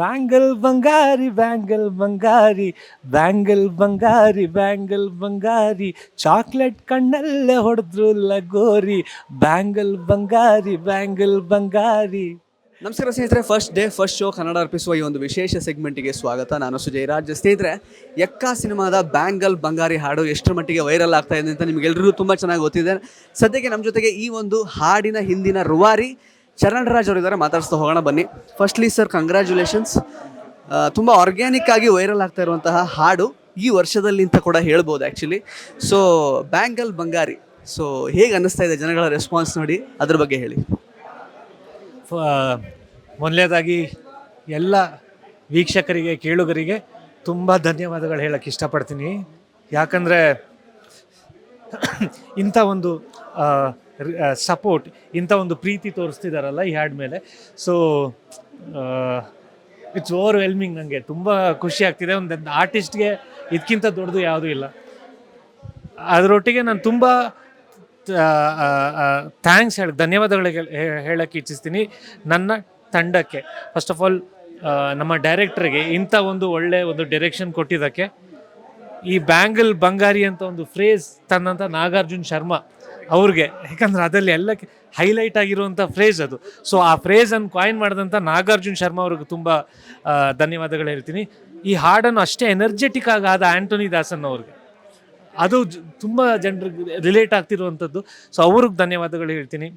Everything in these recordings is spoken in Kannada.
ಬ್ಯಾಂಗಲ್ ಬಂಗಾರಿ ಬ್ಯಾಂಗಲ್ ಬಂಗಾರಿ ಬ್ಯಾಂಗಲ್ ಬಂಗಾರಿ ಬ್ಯಾಂಗಲ್ ಬಂಗಾರಿ ಚಾಕ್ಲೇಟ್ ಕಣ್ಣಲ್ಲೇ ಹೊಡೆದ್ರು ಲಗೋರಿ. ಬ್ಯಾಂಗಲ್ ಬಂಗಾರಿ ಬ್ಯಾಂಗಲ್ ಬಂಗಾರಿ ನಮಸ್ಕಾರ ಸ್ನೇಹಿತರೆ first day first show Kannada ಅರ್ಪಿಸುವ ಈ ಒಂದು ವಿಶೇಷ ಸೆಗ್ಮೆಂಟಿಗೆ ಸ್ವಾಗತ. ನಾನು ಸುಜಯ್ ರಾಜ್. ಸ್ನೇಹಿತರೆ, ಎಕ್ಕ ಸಿನಿಮಾದ ಬ್ಯಾಂಗಲ್ ಬಂಗಾರಿ ಹಾಡು ಎಷ್ಟರ ಮಟ್ಟಿಗೆ ವೈರಲ್ ಆಗ್ತಾ ಇದೆ ಅಂತ ನಿಮಗೆಲ್ಲರಿಗೂ ತುಂಬ ಚೆನ್ನಾಗಿ ಗೊತ್ತಿದೆ. ಸದ್ಯಕ್ಕೆ ನಮ್ಮ ಜೊತೆಗೆ ಈ ಒಂದು ಹಾಡಿನ ಹಿಂದಿನ ರುವಾರಿ ಚರಣ್ ಅವರು ಇದ್ದಾರೆ ಮಾತಾಡಿಸ್ತಾ ಹೋಗೋಣ ಬನ್ನಿ. ಫಸ್ಟ್ಲಿ ಸರ್ ಕಂಗ್ರ್ಯಾಚುಲೇಷನ್ಸ್ ತುಂಬ ಆರ್ಗ್ಯಾನಿಕ್ ಆಗಿ ವೈರಲ್ ಆಗ್ತಾ ಇರುವಂತಹ ಹಾಡು ಈ ವರ್ಷದಲ್ಲಿ ಅಂತ ಕೂಡ ಹೇಳ್ಬೋದು actually so bangle Bangari. So ಹೇಗೆ ಅನ್ನಿಸ್ತಾ ಇದೆ ಜನಗಳ ರೆಸ್ಪಾನ್ಸ್ ನೋಡಿ, ಅದ್ರ ಬಗ್ಗೆ ಹೇಳಿ. ಮೊದಲನೇದಾಗಿ ಎಲ್ಲ ವೀಕ್ಷಕರಿಗೆ, ಕೇಳುಗರಿಗೆ ತುಂಬ ಧನ್ಯವಾದಗಳು ಹೇಳಕ್ಕೆ ಇಷ್ಟಪಡ್ತೀನಿ. ಯಾಕಂದರೆ ಇಂಥ ಒಂದು ಸಪೋರ್ಟ್ ಇಂಥ ಒಂದು ಪ್ರೀತಿ ತೋರಿಸ್ತಿದಾರಲ್ಲ ಈ ಹಾಡ್ ಮೇಲೆ. ಸೊ ಇಟ್ಸ್ ಓವರ್ ವೆಲ್ಮಿಂಗ್ ನನಗೆ ತುಂಬ ಖುಷಿ ಆಗ್ತಿದೆ. ಒಂದು ಆರ್ಟಿಸ್ಟ್ಗೆ ಇದಕ್ಕಿಂತ ದೊಡ್ಡದು ಯಾವುದೂ ಇಲ್ಲ. ಅದರೊಟ್ಟಿಗೆ ನಾನು ತುಂಬ ಥ್ಯಾಂಕ್ಸ್ ಹೇಳಿ, ಧನ್ಯವಾದಗಳು ಹೇಳಕ್ಕೆ ಇಚ್ಛಿಸ್ತೀನಿ. ನನ್ನ ತಂಡಕ್ಕೆ ಫಸ್ಟ್ ಆಫ್ ಆಲ್ ನಮ್ಮ ಡೈರೆಕ್ಟ್ರಿಗೆ ಇಂಥ ಒಂದು ಒಳ್ಳೆ ಒಂದು ಡೈರೆಕ್ಷನ್ ಕೊಟ್ಟಿದ್ದಕ್ಕೆ ಈ ಬ್ಯಾಂಗಲ್ ಬಂಗಾರಿ ಅಂತ ಒಂದು ಫ್ರೇಸ್ ತನ್ನಂಥ ನಾಗಾರ್ಜುನ್ ಶರ್ಮಾ ಅವ್ರಿಗೆ. ಯಾಕಂದ್ರೆ ಅದರಲ್ಲಿ ಎಲ್ಲ ಹೈಲೈಟ್ ಆಗಿರುವಂಥ ಫ್ರೇಸ್ ಅದು. ಸೊ ಆ ಫ್ರೇಸನ್ನು ಕಾಯಿನ್ ಮಾಡಿದಂಥ ನಾಗಾರ್ಜುನ್ ಶರ್ಮಾ ಅವ್ರಿಗೆ ತುಂಬ ಧನ್ಯವಾದಗಳು ಹೇಳ್ತೀನಿ. ಈ ಹಾಡನ್ನು ಅಷ್ಟೇ ಎನರ್ಜೆಟಿಕ್ ಆಗಾದ ಆದ ಆ್ಯಂಟೋನಿ ದಾಸನ್ ಅವ್ರಿಗೆ. ಅದು ತುಂಬ ಜನರಿಗೆ ರಿಲೇಟ್ ಆಗ್ತಿರುವಂಥದ್ದು ಸೊ ಅವ್ರಿಗೆ ಧನ್ಯವಾದಗಳು ಹೇಳ್ತೀನಿ.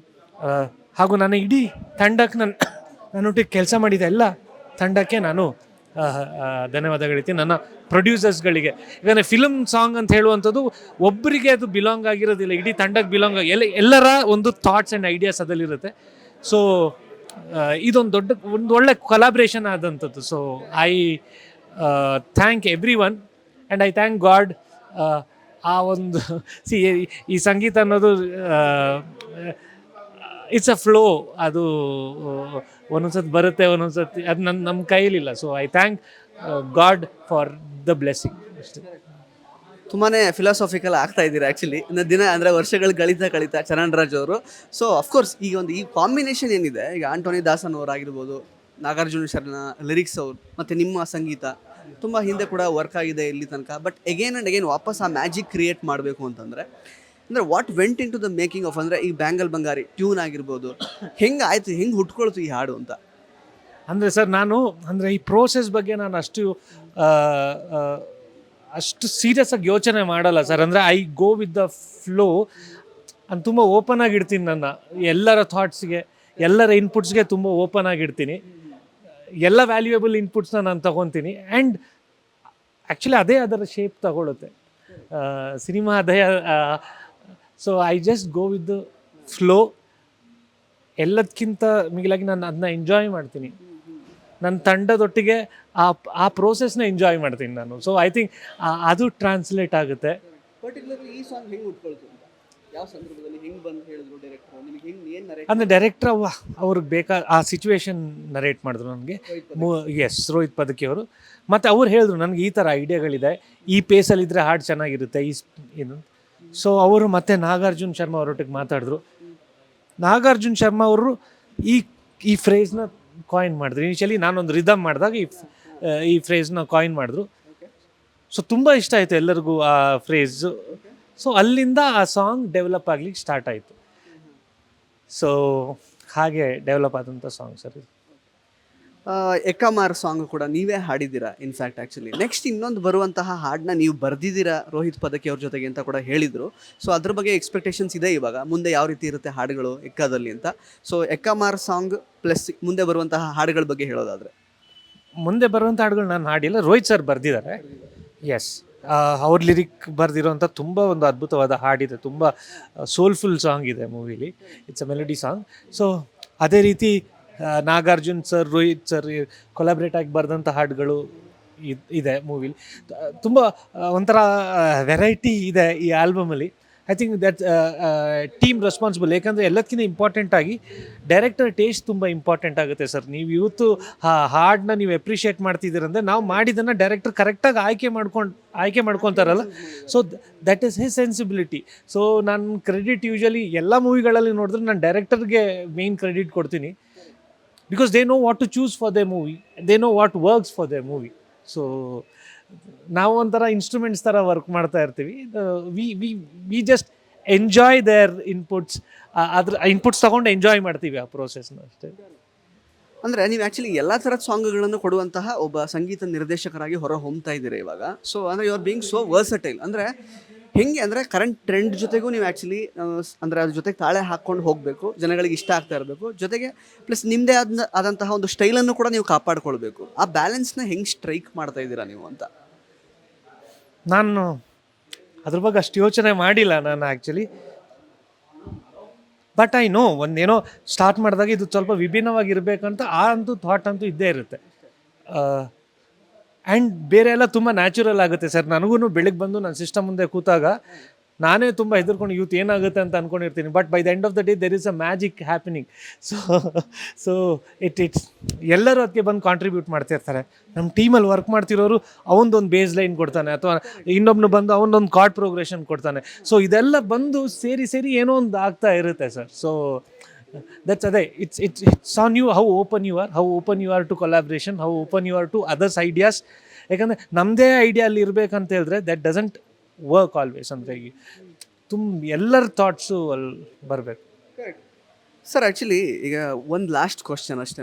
ಹಾಗೂ ನನ್ನ ಇಡೀ ತಂಡಕ್ಕೆ ನನ್ನ ನನ್ನೊಟ್ಟಿಗೆ ಕೆಲಸ ಮಾಡಿದ ಎಲ್ಲ ತಂಡಕ್ಕೆ ನಾನು ಆ, ಆ, ಧನ್ಯವಾದಗಳು ಹೇಳ್ತೀನಿ. ನನ್ನ ಪ್ರೊಡ್ಯೂಸರ್ಸ್ಗಳಿಗೆ ಯಾಕಂದರೆ ಫಿಲಮ್ ಸಾಂಗ್ ಅಂತ ಹೇಳುವಂಥದ್ದು ಒಬ್ಬರಿಗೆ ಅದು ಬಿಲಾಂಗ್ ಆಗಿರೋದಿಲ್ಲ ಇಡೀ ತಂಡಕ್ಕೆ ಬಿಲಾಂಗ್ ಆಗಿ ಎಲ್ಲ ಎಲ್ಲರ ಒಂದು ಥಾಟ್ಸ್ ಆ್ಯಂಡ್ ಐಡಿಯಾಸ್ ಅದಲ್ಲಿರುತ್ತೆ ಸೊ ಇದೊಂದು ದೊಡ್ಡ ಒಂದು ಒಳ್ಳೆ collaboration ಆದಂಥದ್ದು. So I thank everyone and I thank God ಆ ಒಂದು ಸಿ ಈ ಸಂಗೀತ ಅನ್ನೋದು ಇಟ್ಸ್ ಅ ಫ್ಲೋ ಅದು ಒಂದೊಂದ್ಸತಿ ಬರುತ್ತೆ, ಒಂದೊಂದ್ಸತಿ ಅದು ನನ್ನ ನಮ್ಮ ಕೈಯಲ್ಲಿಲ್ಲ so I thank God for the blessing ಅಷ್ಟೇ. ತುಂಬಾ ಫಿಲಾಸಾಫಿಕಲ್ ಆಗ್ತಾ ಇದ್ದೀರಾ ಆ್ಯಕ್ಚುಲಿ ದಿನ, ಅಂದರೆ ವರ್ಷಗಳು ಕಳೀತಾ ಕಳೀತಾ ಚರಣ್ ರಾಜ್ ಅವರು. ಸೊ ಅಫ್ಕೋರ್ಸ್ ಈಗ ಒಂದು ಈ ಕಾಂಬಿನೇಷನ್ ಏನಿದೆ, ಈಗ ಆಂಟೋನಿ ದಾಸನ್ ಆಗಿರ್ಬೋದು, ನಾಗಾರ್ಜುನ ಶರಣ ಲಿರಿಕ್ಸ್ ಅವ್ರು, ಮತ್ತು ನಿಮ್ಮ ಸಂಗೀತ, ತುಂಬ ಹಿಂದೆ ಕೂಡ ವರ್ಕ್ ಆಗಿದೆ ಇಲ್ಲಿ ತನಕ. ಬಟ್ ಎಗೇನ್ ಆ್ಯಂಡ್ ಎಗೇನ್ ವಾಪಸ್ ಆ ಮ್ಯಾಜಿಕ್ ಕ್ರಿಯೇಟ್ ಮಾಡಬೇಕು ಅಂತಂದರೆ ಅಂದರೆ what went into the making of ಅಂದರೆ ಈ ಬ್ಯಾಂಗಲ್ ಬಂಗಾರಿ ಟ್ಯೂನ್ ಆಗಿರ್ಬೋದು. ಹೆಂಗೆ ಆಯಿತು, ಹೆಂಗೆ ಹುಟ್ಕೊಳ್ತು ಈ ಹಾಡು ಅಂತ? ಅಂದರೆ ಸರ್, ನಾನು ಅಂದರೆ ಈ ಪ್ರೋಸೆಸ್ ಬಗ್ಗೆ ನಾನು ಅಷ್ಟು ಅಷ್ಟು ಸೀರಿಯಸ್ ಆಗಿ ಯೋಚನೆ ಮಾಡಲ್ಲ ಸರ್. ಅಂದರೆ I go with the flow ನಾನು ತುಂಬ ಓಪನ್ ಆಗಿಡ್ತೀನಿ ನನ್ನ. ಎಲ್ಲರ ಥಾಟ್ಸ್ಗೆ ಎಲ್ಲರ ಇನ್ಪುಟ್ಸ್ಗೆ ತುಂಬ ಓಪನ್ ಆಗಿಡ್ತೀನಿ ಎಲ್ಲ ವ್ಯಾಲ್ಯೂಯಬಲ್ ಇನ್ಪುಟ್ಸ್ನ ನಾನು ತಗೊತೀನಿ. ಆ್ಯಂಡ್ ಆ್ಯಕ್ಚುಲಿ ಅದೇ ಅದರ ಶೇಪ್ ತಗೊಳುತ್ತೆ. ಸಿನಿಮಾ ಅದೇ so I just go with the flow ಎಲ್ಲದಕ್ಕಿಂತ ಮಿಗಿಲಾಗಿ ನಾನು ಅದನ್ನ ಎಂಜಾಯ್ ಮಾಡ್ತೀನಿ. ನನ್ನ ತಂಡದೊಟ್ಟಿಗೆ ಆ ಆ ಪ್ರೋಸೆಸ್ನ ಎಂಜಾಯ್ ಮಾಡ್ತೀನಿ ನಾನು. ಸೊ ಐ ಥಿಂಕ್ ಅದು ಟ್ರಾನ್ಸ್ಲೇಟ್ ಆಗುತ್ತೆ. ಪರ್ಟಿಕ್ಯುಲರ್ಲಿ ಈ ಸಾಂಗ್ ಹೆಂಗೆ ಹುಟ್ಕೊಳ್ತು ಅಂತ? ಯಾವ ಸಂದರ್ಭದಲ್ಲಿ ಹೆಂಗೆ ಬಂದು ಹೇಳಿದ್ರು ಡೈರೆಕ್ಟರ್ ನಿಮಗೆ ಹೆಂಗೆ ಏನು ನರೇಟ್ ಅಂದರೆ ಡೈರೆಕ್ಟರ್ ಅವ್ರಿಗೆ ಬೇಕಾದ ಆ ಸಿಚುವೇಶನ್ ನರೇಟ್ ಮಾಡಿದ್ರು ನನಗೆ. ಎಸ್ ರೋಹಿತ್ ಪದಕಿ ಅವರು. ಮತ್ತು ಅವ್ರು ಹೇಳಿದ್ರು ನನಗೆ ಈ ಥರ ಐಡಿಯಾಗಳಿದೆ ಈ ಪೇಸಲ್ಲಿದ್ದರೆ ಹಾಡು ಚೆನ್ನಾಗಿರುತ್ತೆ ಈ ಏನು? ಸೊ ಅವರು ಮತ್ತೆ ನಾಗಾರ್ಜುನ್ ಶರ್ಮಾ ಅವರೊಟ್ಟಿಗೆ ಮಾತಾಡಿದ್ರು. ನಾಗಾರ್ಜುನ್ ಶರ್ಮಾ ಅವರು ಈ ಈ ಫ್ರೇಸ್ನ ಕಾಯಿನ್ ಮಾಡಿದ್ರು. ಇನಿಷಿಯಲಿ ನಾನೊಂದು ರಿದಮ್ ಮಾಡಿದಾಗ ಈ ಈ ಫ್ರೇಸ್ನ ಕಾಯಿನ್ ಮಾಡಿದ್ರು. ಸೊ ತುಂಬ ಇಷ್ಟ ಆಯಿತು ಎಲ್ಲರಿಗೂ ಆ ಫ್ರೇಸು ಸೊ ಅಲ್ಲಿಂದ ಆ ಸಾಂಗ್ ಡೆವಲಪ್ ಆಗ್ಲಿಕ್ಕೆ ಸ್ಟಾರ್ಟ್ ಆಯಿತು. ಸೊ ಹಾಗೆ ಡೆವಲಪ್ ಆದಂಥ ಸಾಂಗ್ ಸರ್ ಇದು. ಎಕ್ಕಮಾರ್ ಸಾಂಗ್ ಕೂಡ ನೀವೇ ಹಾಡಿದ್ದೀರಾ ಇನ್ಫ್ಯಾಕ್ಟ್ ಆ್ಯಕ್ಚುಲಿ ನೆಕ್ಸ್ಟ್ ಇನ್ನೊಂದು ಬರುವಂತಹ ಹಾಡನ್ನ ನೀವು ಬರೆದಿದ್ದೀರಾ ರೋಹಿತ್ ಪದಕಿ ಅವ್ರ ಜೊತೆಗೆ ಅಂತ ಕೂಡ ಹೇಳಿದರು. ಸೊ ಅದ್ರ ಬಗ್ಗೆ ಎಕ್ಸ್ಪೆಕ್ಟೇಷನ್ಸ್ ಇದೆ ಇವಾಗ. ಮುಂದೆ ಯಾವ ರೀತಿ ಇರುತ್ತೆ ಹಾಡುಗಳು ಎಕ್ಕದಲ್ಲಿ ಅಂತ. ಸೊ ಎಕ್ಕಮಾರ್ ಸಾಂಗ್ ಪ್ಲಸ್ ಮುಂದೆ ಬರುವಂತಹ ಹಾಡುಗಳ ಬಗ್ಗೆ ಹೇಳೋದಾದ್ರೆ. ಮುಂದೆ ಬರುವಂಥ ಹಾಡುಗಳು ನಾನು ಹಾಡಿಲ್ಲ. ರೋಹಿತ್ ಸರ್ ಬರೆದಿದ್ದಾರೆ. ಎಸ್ ಅವ್ರ ಲಿರಿಕ್ ಬರೆದಿರೋಂಥ ತುಂಬ ಒಂದು ಅದ್ಭುತವಾದ ಹಾಡಿದೆ ತುಂಬ ಸೋಲ್ಫುಲ್ ಸಾಂಗ್ ಇದೆ ಮೂವಿಲಿ it's a melody song so ಅದೇ ರೀತಿ Nagarjun sir, Rohit sir collaborate ಆಗಿ ಬರೆದಂಥ ಹಾಡುಗಳು ಇದ್- ಮೂವಿಲಿ. ತುಂಬ ಒಂಥರ ವೆರೈಟಿ ಇದೆ ಈ ಆಲ್ಬಮಲ್ಲಿ. I think that team responsible ಯಾಕಂದರೆ ಎಲ್ಲದಕ್ಕಿಂತ ಇಂಪಾರ್ಟೆಂಟ್ ಆಗಿ ಡೈರೆಕ್ಟರ್ ಟೇಸ್ಟ್ ತುಂಬ ಇಂಪಾರ್ಟೆಂಟ್ ಆಗುತ್ತೆ ಸರ್. ನೀವು ಇವತ್ತು ಹಾಡನ್ನ ನೀವು ಎಪ್ರಿಷಿಯೇಟ್ ಮಾಡ್ತಿದ್ದೀರಂದರೆ ನಾವು ಮಾಡಿದ್ದನ್ನು ಡೈರೆಕ್ಟರ್ ಕರೆಕ್ಟಾಗಿ ಆಯ್ಕೆ ಮಾಡ್ಕೊಂಡು, ಆಯ್ಕೆ ಮಾಡ್ಕೊತಾರಲ್ಲ. So that is his sensibility so ನಾನು ಕ್ರೆಡಿಟ್ ಯೂಶಲಿ ಎಲ್ಲ ಮೂವಿಗಳಲ್ಲಿ ನೋಡಿದ್ರೆ ನಾನು ಡೈರೆಕ್ಟರ್ಗೆ ಮೇನ್ ಕ್ರೆಡಿಟ್ ಕೊಡ್ತೀನಿ. Because they know what to choose for their movie they know what works for the movie so ನಾವು ಒಂಥರ ಇನ್ಸ್ಟ್ರೂಮೆಂಟ್ಸ್ ಥರ ವರ್ಕ್ ಮಾಡ್ತಾ ಇರ್ತೀವಿ. We we we just enjoy their inputs ಅದ್ರ ಇನ್ಪುಟ್ಸ್ ತೊಗೊಂಡು ಎಂಜಾಯ್ ಮಾಡ್ತೀವಿ ಆ ಪ್ರೋಸೆಸ್ನ ಅಷ್ಟೇ. ಅಂದರೆ ನೀವು ಆ್ಯಕ್ಚುಲಿ ಎಲ್ಲ ಥರದ ಸಾಂಗ್ಗಳನ್ನು ಕೊಡುವಂತಹ ಒಬ್ಬ ಸಂಗೀತ ನಿರ್ದೇಶಕರಾಗಿ ಹೊರ ಹೊಮ್ತಾ ಇದ್ದೀರಿ ಇವಾಗ? ಸೊ ಅಂದರೆ you are being so versatile ಅಂದರೆ ಹೆಂಗೆ ಅಂದರೆ ಕರೆಂಟ್ ಟ್ರೆಂಡ್ ಜೊತೆಗೂ ನೀವು ಆ್ಯಕ್ಚುಲಿ ಅಂದರೆ ಅದ್ರ ಜೊತೆಗೆ ತಾಳೆ ಹಾಕ್ಕೊಂಡು ಹೋಗಬೇಕು. ಜನಗಳಿಗೆ ಇಷ್ಟ ಆಗ್ತಾ ಇರಬೇಕು. ಜೊತೆಗೆ ಪ್ಲಸ್ ನಿಮ್ಮದೇ ಆದ ಆದಂತಹ ಒಂದು ಸ್ಟೈಲನ್ನು ಕೂಡ ನೀವು ಕಾಪಾಡ್ಕೊಳ್ಬೇಕು. ಆ ಬ್ಯಾಲೆನ್ಸ್ನ ಹೆಂಗೆ ಸ್ಟ್ರೈಕ್ ಮಾಡ್ತಾ ಇದ್ದೀರಾ ನೀವು ಅಂತ? ನಾನು ಅದ್ರ ಬಗ್ಗೆ ಅಷ್ಟು ಯೋಚನೆ ಮಾಡಿಲ್ಲ ನಾನು ಆ್ಯಕ್ಚುಲಿ ಬಟ್ ಐ ನೋ ಒಂದೇನೋ ಸ್ಟಾರ್ಟ್ ಮಾಡಿದಾಗ ಇದು ಸ್ವಲ್ಪ ವಿಭಿನ್ನವಾಗಿರಬೇಕಂತ ಆ ಅಂತೂ ಥಾಟ್ ಅಂತೂ ಇದ್ದೇ ಇರುತ್ತೆ. ಆ್ಯಂಡ್ ಬೇರೆ ಎಲ್ಲ ತುಂಬ ನ್ಯಾಚುರಲ್ ಆಗುತ್ತೆ ಸರ್. ನನಗೂ ಬೆಳಗ್ಗೆ ಬಂದು ನನ್ನ ಸಿಸ್ಟಮ್ ಮುಂದೆ ಕೂತಾಗ ನಾನೇ ತುಂಬ ಹೆದರ್ಕೊಂಡು ಯೂತ್ ಏನಾಗುತ್ತೆ ಅಂತ ಅಂದ್ಕೊಂಡಿರ್ತೀನಿ but by the end of the day there is a magic happening so so it it's ಎಲ್ಲರೂ ಅದಕ್ಕೆ ಬಂದು ಕಾಂಟ್ರಿಬ್ಯೂಟ್ ಮಾಡ್ತಿರ್ತಾರೆ ನಮ್ಮ ಟೀಮಲ್ಲಿ ವರ್ಕ್ ಮಾಡ್ತಿರೋರು ಅವನದೊಂದು ಬೇಸ್ ಲೈನ್ ಕೊಡ್ತಾನೆ, ಅಥವಾ ಇನ್ನೊಬ್ನು ಬಂದು ಅವನೊಂದು ಕಾರ್ಡ್ ಪ್ರೋಗ್ರೆಷನ್ ಕೊಡ್ತಾನೆ. ಸೊ ಇದೆಲ್ಲ ಬಂದು ಸೇರಿ ಸೇರಿ ಏನೋ ಒಂದು ಆಗ್ತಾ ಇರುತ್ತೆ ಸರ್. ಸೊ ದಟ್ಸ್ ಅದೇ it's it's it's on you how open you are how open you are to collaboration how open you are to others ideas ಯಾಕಂದರೆ ನಮ್ಮದೇ ಐಡಿಯಾ ಅಲ್ಲಿ ಇರಬೇಕಂತ ಹೇಳಿದ್ರೆ ದಟ್ ಡಸಂಟ್ ವರ್ಕ್ ಆಲ್ವೇಸ್ ಅಂದರೆ ತುಂಬ ಎಲ್ಲರ ಥಾಟ್ಸು ಅಲ್ಲಿ ಬರಬೇಕು. ಸರ್ ಆ್ಯಕ್ಚುಲಿ ಈಗ ಒಂದು ಲಾಸ್ಟ್ ಕ್ವಶನ್ ಅಷ್ಟೇ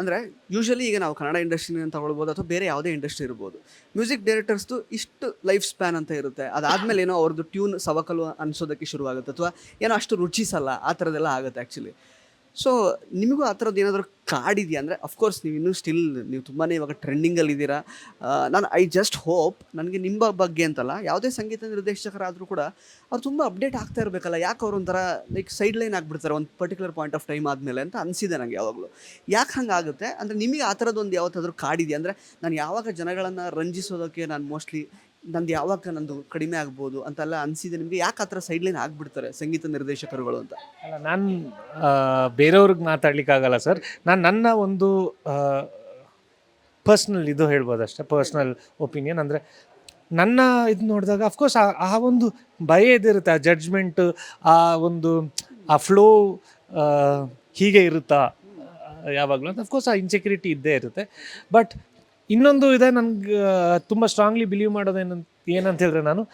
ಅಂದರೆ ಯೂಶಲಿ ಈಗ ನಾವು ಕನ್ನಡ ಇಂಡಸ್ಟ್ರಿನ ತಗೊಳ್ಬೋದು ಅಥವಾ ಬೇರೆ ಯಾವುದೇ ಇಂಡಸ್ಟ್ರಿ ಇರ್ಬೋದು. ಮ್ಯೂಸಿಕ್ ಡೈರೆಕ್ಟರ್ಸ್ದು ಇಷ್ಟು ಲೈಫ್ ಸ್ಪ್ಯಾನ್ ಅಂತ ಇರುತ್ತೆ. ಅದಾದಮೇಲೆ ಏನೋ ಅವ್ರದ್ದು ಟ್ಯೂನ್ ಸವಕಲು ಅನಿಸೋದಕ್ಕೆ ಶುರುವಾಗುತ್ತೆ ಅಥವಾ ಏನೋ ಅಷ್ಟು ರುಚಿಸಲ್ಲ, ಆ ಥರದ್ದೆಲ್ಲ ಆಗುತ್ತೆ ಆ್ಯಕ್ಚುಲಿ ಸೊ ನಿಮಗೂ ಆ ಥರದ್ದು ಏನಾದರೂ ಕಾಡಿದೆಯಾ ಅಂದರೆ ಅಫ್ಕೋರ್ಸ್ ನೀವು ಇನ್ನೂ ಸ್ಟಿಲ್ ನೀವು ತುಂಬಾ ಇವಾಗ ಟ್ರೆಂಡಿಂಗಲ್ಲಿದ್ದೀರಾ ನಾನು ಐ ಜಸ್ಟ್ ಹೋಪ್ ನನಗೆ ನಿಮ್ಮ ಬಗ್ಗೆ ಅಂತಲ್ಲ, ಯಾವುದೇ ಸಂಗೀತ ನಿರ್ದೇಶಕರಾದರೂ ಕೂಡ ಅವ್ರು ತುಂಬ ಅಪ್ಡೇಟ್ ಆಗ್ತಾ ಇರಬೇಕಲ್ಲ. ಯಾಕೆ ಅವ್ರು ಒಂಥರ ಲೈಕ್ ಸೈಡ್ ಲೈನ್ ಆಗಿಬಿಡ್ತಾರೆ, ಒಂದು ಪರ್ಟಿಕ್ಯುಲರ್ ಪಾಯಿಂಟ್ ಆಫ್ ಟೈಮ್ ಆದಮೇಲೆ ಅಂತ ಅನಿಸಿದೆ ನನಗೆ ಯಾವಾಗಲೂ. ಯಾಕೆ ಹಂಗಾಗುತ್ತೆ? ಅಂದರೆ, ನಿಮಗೆ ಆ ಥರದ್ದೊಂದು ಯಾವತ್ತಾದರೂ ಕಾಡಿದೆಯಾ ಅಂದರೆ, ನಾನು ಯಾವಾಗ ಜನಗಳನ್ನು ರಂಜಿಸೋದಕ್ಕೆ ನಾನು ಮೋಸ್ಟ್ಲಿ ನಂದು ಯಾವಾಗ ನಂದು ಕಡಿಮೆ ಆಗ್ಬೋದು ಅಂತೆಲ್ಲ ಅನಿಸಿದೆ ನಿಮಗೆ ಯಾಕೆ ಆ ಥರ ಸೈಡ್ಲೈನ್ ಆಗಿಬಿಡ್ತಾರೆ ಸಂಗೀತ ನಿರ್ದೇಶಕರುಗಳು ಅಂತ? ಅಲ್ಲ, ನಾನು ಬೇರೆಯವ್ರಿಗೆ ಮಾತಾಡ್ಲಿಕ್ಕಾಗಲ್ಲ ಸರ್. ನಾನು ನನ್ನ ಒಂದು ಪರ್ಸ್ನಲ್ ಇದು ಹೇಳ್ಬೋದು ಅಷ್ಟೇ ಪರ್ಸ್ನಲ್ ಒಪಿನಿಯನ್ ಅಂದರೆ ನನ್ನ ಇದು ನೋಡಿದಾಗ ಅಫ್ಕೋರ್ಸ್ ಆ ಆ ಒಂದು ಭಯ ಇದಿರುತ್ತೆ ಆ ಜಡ್ಜ್ಮೆಂಟ್ ಆ ಒಂದು, ಆ ಫ್ಲೋ ಹೀಗೆ ಇರುತ್ತಾ, ಯಾವಾಗಲೂ ಅಂತ. ಅಫ್ಕೋರ್ಸ್ ಆ ಇನ್ಸೆಕ್ಯೂರಿಟಿ ಇದ್ದೇ ಇರುತ್ತೆ. ಬಟ್ ಇನ್ನೊಂದು ಇದೆ ನನಗೆ ತುಂಬ ಸ್ಟ್ರಾಂಗ್ಲಿ ಬಿಲೀವ್ ಮಾಡೋದು ಏನಂತ ಹೇಳಿದ್ರೆ ನಾನು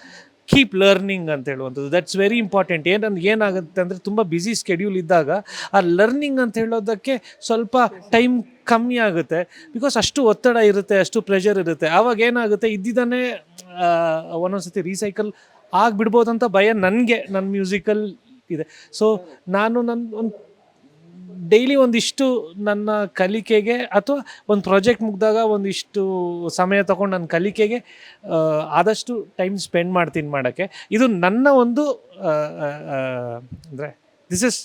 ಕೀಪ್ ಲರ್ನಿಂಗ್ ಅಂತ ಹೇಳುವಂಥದ್ದು. ದಟ್ಸ್ ವೆರಿ ಇಂಪಾರ್ಟೆಂಟ್ ಏನಂದ್ರೆ ಏನಾಗುತ್ತೆ ಅಂದರೆ ತುಂಬ ಬ್ಯುಸಿ ಸ್ಕೆಡ್ಯೂಲ್ ಇದ್ದಾಗ ಆ ಲರ್ನಿಂಗ್ ಅಂತ ಹೇಳೋದಕ್ಕೆ ಸ್ವಲ್ಪ ಟೈಮ್ ಕಮ್ಮಿ ಆಗುತ್ತೆ. ಬಿಕಾಸ್ ಅಷ್ಟು ಒತ್ತಡ ಇರುತ್ತೆ, ಅಷ್ಟು ಪ್ರೆಷರ್ ಇರುತ್ತೆ. ಆವಾಗ ಏನಾಗುತ್ತೆ ಇದ್ದಿದ್ದಾನೆ ಒಂದೊಂದ್ಸತಿ ರೀಸೈಕಲ್ ಆಗಿಬಿಡ್ಬೋದಂತ ಭಯ ನನಗೆ ನನ್ನ ಮ್ಯೂಸಿಕಲ್ ಇದೆ. ಸೊ ನಾನು ನನ್ನ ಒಂದು ಡೈಲಿ ಒಂದಿಷ್ಟು ನನ್ನ ಕಲಿಕೆಗೆ ಅಥವಾ ಒಂದು ಪ್ರಾಜೆಕ್ಟ್ ಮುಗಿದಾಗ ಒಂದಿಷ್ಟು ಸಮಯ ತಗೊಂಡು ನನ್ನ ಕಲಿಕೆಗೆ ಆದಷ್ಟು ಟೈಮ್ ಸ್ಪೆಂಡ್ ಮಾಡ್ತೀನಿ ಮಾಡೋಕ್ಕೆ. ಇದು ನನ್ನ ಒಂದು ಅಂದರೆ ದಿಸ್ ಇಸ್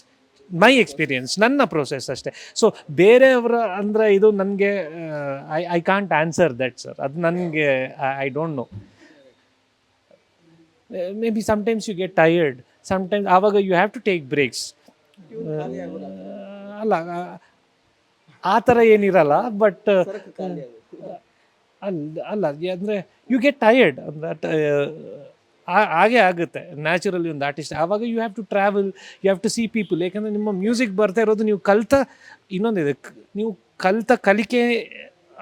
ಮೈ ಎಕ್ಸ್ಪೀರಿಯನ್ಸ್ ನನ್ನ ಪ್ರೋಸೆಸ್ ಅಷ್ಟೇ. ಸೊ ಬೇರೆಯವರ ಅಂದರೆ ಇದು ನನಗೆ I I can't answer that sir ಅದು ನನಗೆ I don't know maybe sometimes you get tired sometimes ಆವಾಗ you have to take breaks ಅಲ್ಲ ಆ- ಥರ ಏನಿರಲ್ಲ ಬಟ್ ಅಲ್ಲ ಅಲ್ಲ ಅಂದರೆ ಯು ಗೆಟ್ ಟಯರ್ಡ್ ದಟ್ ಹಾಗೆ ಆಗುತ್ತೆ. ನ್ಯಾಚುರಲಿ ಒಂದು ಆರ್ಟಿಸ್ಟ್ ಆವಾಗ you have to travel you have to see people ಯಾಕಂದರೆ ನಿಮ್ಮ ಮ್ಯೂಸಿಕ್ ಬರ್ತಾ ಇರೋದು ನೀವು ಕಲ್ತ ಇನ್ನೊಂದಿದೆ ನೀವು ಕಲ್ತ ಕಲಿಕೆ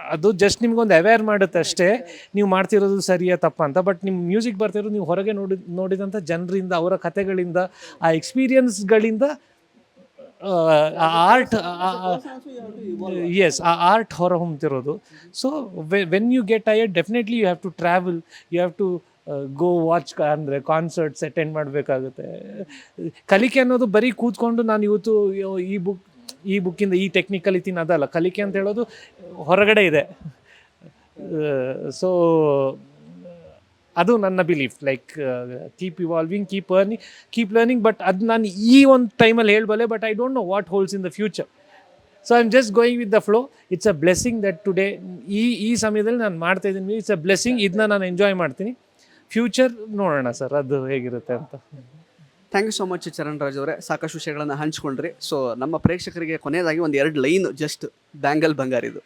ಅದು ಜಸ್ಟ್ ನಿಮ್ಗೊಂದು ಅವೇರ್ ಮಾಡುತ್ತೆ ಅಷ್ಟೇ. ನೀವು ಮಾಡ್ತಿರೋದು ಸರಿಯಾ ತಪ್ಪ ಅಂತ ಬಟ್ ನಿಮ್ಮ ಮ್ಯೂಸಿಕ್ ಬರ್ತಿರೋದು ನೀವು ಹೊರಗೆ ನೋಡಿ ನೋಡಿದಂಥ ಜನರಿಂದ ಅವರ ಕಥೆಗಳಿಂದ ಆ ಎಕ್ಸ್ಪೀರಿಯನ್ಸ್ಗಳಿಂದ ಆರ್ಟ್ ಎಸ್ ಆ ಆರ್ಟ್ ಹೊರ ಹೊಮ್ತಿರೋದು. So when you get tired definitely you have to travel you have to go watch ಅಂದರೆ ಕಾನ್ಸರ್ಟ್ಸ್ ಅಟೆಂಡ್ ಮಾಡಬೇಕಾಗುತ್ತೆ. ಕಲಿಕೆ ಅನ್ನೋದು ಬರೀ ಕೂತ್ಕೊಂಡು ನಾನು ಇವತ್ತು ಈ ಬುಕ್ ಈ ಬುಕ್ಕಿಂದ ಈ ಟೆಕ್ನಿಕಲ್ ಕಲಿತೀನಿ ಅದಲ್ಲ ಕಲಿಕೆ ಅಂತ ಹೇಳೋದು ಹೊರಗಡೆ ಇದೆ. ಸೊ ಅದು ನನ್ನ belief like keep evolving keep earning keep learning but ಅದು ನಾನು ಈ ಒಂದು ಟೈಮಲ್ಲಿ ಹೇಳ್ಬಲ್ಲೆ but I don't know what holds in the future so I am just going with the flow it's a blessing that today ಈ ಈ ಸಮಯದಲ್ಲಿ ನಾನು ಮಾಡ್ತಾ ಇದ್ದೀನಿ. ಇಟ್ಸ್ ಅ ಬ್ಲೆಸ್ಸಿಂಗ್ ಇದನ್ನ ನಾನು ಎಂಜಾಯ್ ಮಾಡ್ತೀನಿ. ಫ್ಯೂಚರ್ ನೋಡೋಣ ಸರ್, ಅದು ಹೇಗಿರುತ್ತೆ ಅಂತ. Thank you so much Charan Raj ಅವರೇ. ಸಾಕಷ್ಟು ವಿಷಯಗಳನ್ನು ಹಂಚ್ಕೊಂಡ್ರಿ. ಸೊ ನಮ್ಮ ಪ್ರೇಕ್ಷಕರಿಗೆ ಕೊನೆಯದಾಗಿ ಒಂದು ಎರಡು line just bangle ಬಂಗಾರಿದು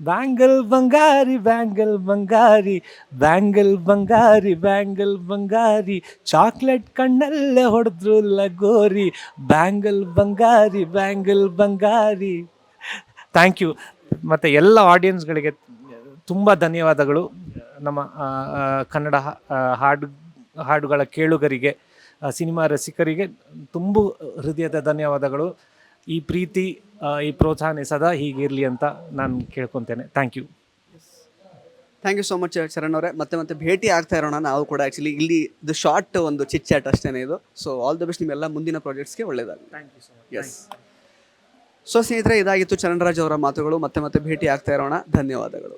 bangle Bangari bangle Bangari bangle Bangari bangle Bangari chocolate ಕಣ್ಣಲ್ಲೇ ಹೊಡೆದ್ರು ಲಗೋರಿ. Bangle Bangari bangle Bangari thank you ಮತ್ತು ಎಲ್ಲ ಆಡಿಯನ್ಸ್ಗಳಿಗೆ ತುಂಬ ಧನ್ಯವಾದಗಳು. ನಮ್ಮ ಕನ್ನಡ ಹಾಡು, ಹಾಡುಗಳ ಕೇಳುಗರಿಗೆ ಸಿನಿಮಾ ರಸಿಕರಿಗೆ ತುಂಬ ಹೃದಯದ ಧನ್ಯವಾದಗಳು. ಈ ಪ್ರೀತಿ ಈ ಪ್ರೋತ್ಸಾಹನೆ ಸದಾ ಹೀಗಿರಲಿ ಅಂತ ನಾನು ಕೇಳ್ಕೊತೇನೆ. Thank you thank you so much Charan ಅವರೇ. ಮತ್ತೆ ಮತ್ತೆ ಭೇಟಿ ಆಗ್ತಾ ಇರೋಣ. ನಾವು ಕೂಡ ಆ್ಯಕ್ಚುಲಿ ಇಲ್ಲಿ ಇದು ಶಾರ್ಟ್ ಒಂದು ಚಿಟ್ ಚಾಟ್ ಅಷ್ಟೇ ಇದು. ಸೊ ಆಲ್ ದ ಬೆಸ್ಟ್ ನಿಮ್ಮೆಲ್ಲ ಮುಂದಿನ ಪ್ರಾಜೆಕ್ಟ್ಸ್ಗೆ ಒಳ್ಳೆಯದಾಗಲಿ thank you so much yes so ಸ್ನೇಹಿತರೆ ಇದಾಗಿತ್ತು ಚರಣರಾಜ್ ಅವರ ಮಾತುಗಳು. ಮತ್ತೆ ಮತ್ತೆ ಭೇಟಿ ಆಗ್ತಾ ಇರೋಣ. ಧನ್ಯವಾದಗಳು.